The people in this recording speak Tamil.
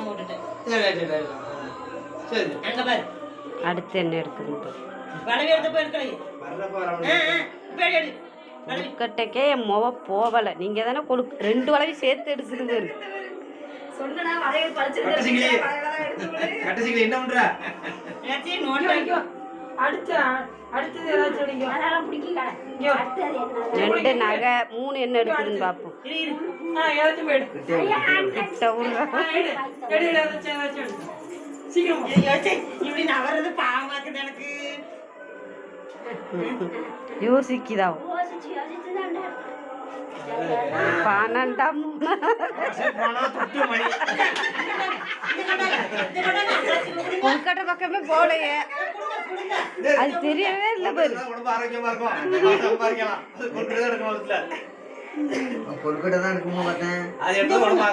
தான் போட்டுட்டேன் சரி ரைட் ரைட் ரைட். சரி. அங்க பாரு. அடுத்து என்ன எடுக்குதுன்ட்டு வடவை எடுத்தப்ப எடுக்கலையே. கொழுக்கட்டைக்கே என் முவ போகலை நீங்கள் தானே கொழு ரெண்டு வளவி சேர்த்து எடுக்குது என்ன நோட் அடுத்து அடுத்தது ஏதாச்சும் அடிங்க. அதெல்லாம் பிடிக்கல. ரெண்டு நகை மூணு என்ன எடுக்குதுன்னு பார்ப்போம் ஏதாச்சும் போய் எடு. கிட்ட விடுறா. ஆ, எடு. எடு எடு ஏதாச்சும் ஏதாச்சும் எடு. சீக்கிரம் இப்படி நவறது எனக்கு. யோசிக்குதா பன்னெண்டாம் கொழுக்கட்டை பக்கமே போகலையே அது தெரியவே இல்லை பாரு. உடம்பு ஆரோக்கியமா இருக்கும். சம்பாதிக்கலாம் அது கொண்டு தான் இருக்கும் அதுல கொழுக்கட்டை தான் இருக்குமோ பார்த்தேன். அது உடம்பு